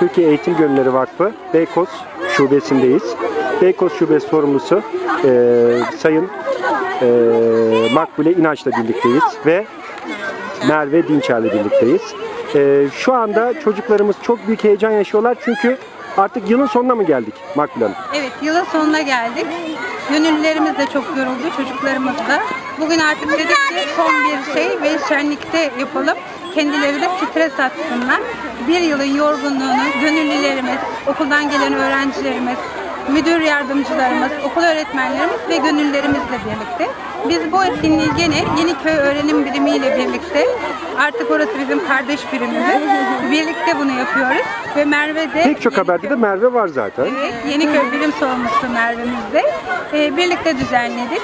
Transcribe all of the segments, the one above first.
Türkiye Eğitim Gönülleri Vakfı Beykoz Şubesindeyiz. Beykoz Şubesi sorumlusu e, Sayın e, Makbule İnanç'la birlikteyiz ve Merve Dinçer'le birlikteyiz. E, şu anda çocuklarımız çok büyük heyecan yaşıyorlar çünkü artık yılın sonuna mı geldik Makbule Hanım? Evet, yılın sonuna geldik. Gönüllülerimiz de çok yoruldu, çocuklarımız da. Bugün artık dedik ki son bir şey ve şenlikte yapalım. Kendileri de stres atsınlar. Bir yılın yorgunluğunu gönüllülerimiz, okuldan gelen öğrencilerimiz, müdür yardımcılarımız, okul öğretmenlerimiz ve gönüllülerimizle birlikte. Biz bu etkinliği gene Yeniköy Öğrenim Birimi ile birlikte artık orası bizim kardeş birimimiz. Birlikte bunu yapıyoruz ve Merve de Pek çok Yeniköy- haberde de Merve var zaten. Evet, Yeniköy Bilim Sorumlusu Merve'mizde e, birlikte düzenledik.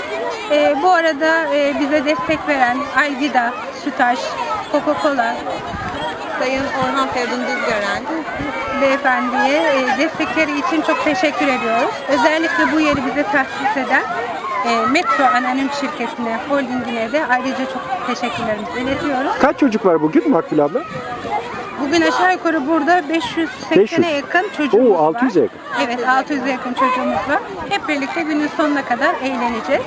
E, bu arada e, bize destek veren Aygida, Sütaş, Coca-Cola, Sayın Orhan Feridun Düzgören, beyefendiye e, destekleri için çok teşekkür ediyoruz. Özellikle bu yeri bize tahsis eden e, Metro Anonim Şirketi'ne, holdingine de ayrıca çok teşekkürlerimizi iletiyoruz. Kaç çocuk var bugün Makbule abla? Bugün aşağı yukarı burada 580'e 500. yakın çocuğumuz Oo, 600'e var. yakın. Evet 600'e yakın çocuğumuz var. Hep birlikte günün sonuna kadar eğleneceğiz.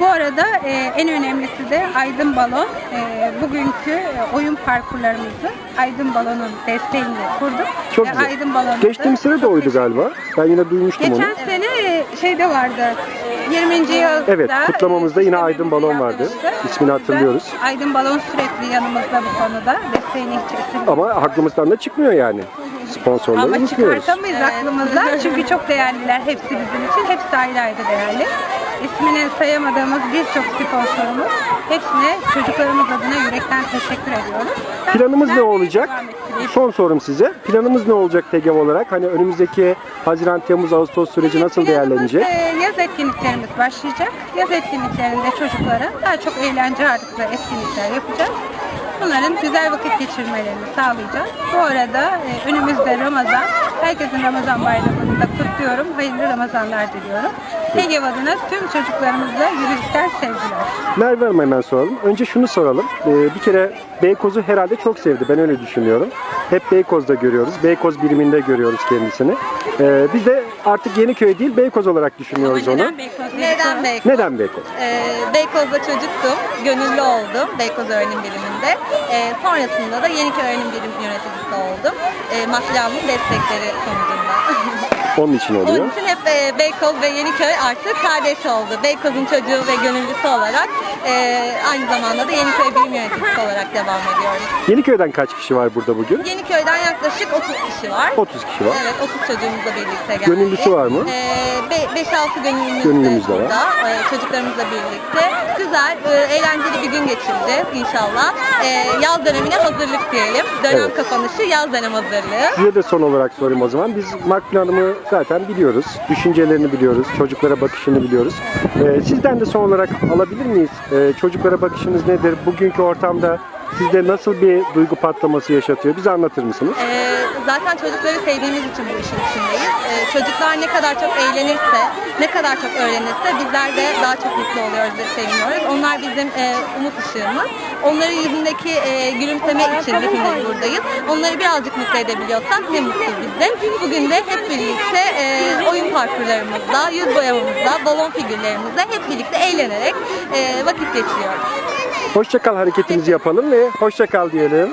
Bu arada e, en önemlisi de Aydın Balon. E, bugünkü e, oyun parkurlarımızı Aydın Balon'un desteğiyle kurduk. Çok Ve güzel. Aydın Balon'u Geçtiğimiz sene de oydu galiba. Ben yine duymuştum onu. Geçen sene e, şeyde vardı. 20. yılda Evet, kutlamamızda yine e, Aydın Balon vardı. İsmini hatırlıyoruz. Aydın Balon sürekli yanımızda bu konuda. Desteğini hiç. Ama aklımızdan da çıkmıyor yani. Sponsorları Ama unutmuyoruz. çıkartamayız aklımızdan çünkü çok değerliler hepsi bizim için. Hepsi ayrı ayrı değerli. İsmini sayamadığımız birçok sponsorumuz. Hepsine çocuklarımız adına yürekten teşekkür ediyoruz. Ben Planımız ne olacak? Son sorum size. Planımız ne olacak TGV olarak? Hani önümüzdeki Haziran, Temmuz, Ağustos süreci nasıl Planımız, değerlenecek? e, Yaz etkinliklerimiz başlayacak. Yaz etkinliklerinde çocuklara daha çok eğlence ağırlıklı etkinlikler yapacağız. Bunların güzel vakit geçirmelerini sağlayacağız. Bu arada e, önümüzde Ramazan. Herkesin Ramazan bayramını da kutluyorum. Hayırlı Ramazanlar diliyorum. TGV adına tüm çocuklarımızla yürüyüşten sevgiler. Merve Hanım'a hemen soralım. Önce şunu soralım. Ee, bir kere Beykoz'u herhalde çok sevdi. Ben öyle düşünüyorum. Hep Beykoz'da görüyoruz. Beykoz biriminde görüyoruz kendisini. Ee, biz de artık Yeniköy değil Beykoz olarak düşünüyoruz Ama onu. neden Beykoz neden? Beykoz? Neden Beykoz? Ee, Beykoz'da çocuktum, gönüllü oldum Beykoz Öğrenim Biriminde. Ee, sonrasında da Yeniköy Öğrenim Birim yöneticisi oldum. Ee, Mafyamın destekleri sonucunda. Onun için oluyor. Onun için hep e, Beykoz ve Yeniköy artık kardeş oldu. Beykoz'un çocuğu ve gönüllüsü olarak e, aynı zamanda da Yeniköy Birim Yöneticisi olarak devam ediyoruz. Yeniköy'den kaç kişi var burada bugün? Yeniköy'den yaklaşık 30 kişi var. 30 kişi var. Evet 30 çocuğumuzla birlikte geldik. Gönüllüsü var mı? Ee, 5-6 gönüllümüz, Gönüllümüz de var. e, çocuklarımızla birlikte. Güzel, e, eğlenceli bir gün geçireceğiz inşallah. E, yaz dönemine hazırlık diyelim. Dönem Evet. kapanışı yaz dönem hazırlığı. Size de son olarak sorayım o zaman. Biz Makbule Hanım'ı zaten biliyoruz. Düşüncelerini biliyoruz. Çocuklara bakışını biliyoruz. Ee, sizden de son olarak alabilir miyiz? Ee, çocuklara bakışınız nedir? Bugünkü ortamda sizde nasıl bir duygu patlaması yaşatıyor? Bize anlatır mısınız? Ee, zaten çocukları sevdiğimiz için bu işin içindeyiz. Ee, çocuklar ne kadar çok eğlenirse, ne kadar çok öğrenirse bizler de daha çok mutlu oluyoruz ve seviniyoruz. Onlar bizim e, umut ışığımız. Onların yüzündeki e, gülümseme için hepimiz buradayız. Onları birazcık mutlu edebiliyorsak ne mutlu bize. Bugün de hep birlikte e, oyun parkurlarımızla, yüz boyamamızla, balon figürlerimizle hep birlikte eğlenerek e, vakit geçiriyoruz. Hoşça kal hareketimizi yapalım ve hoşça kal diyelim.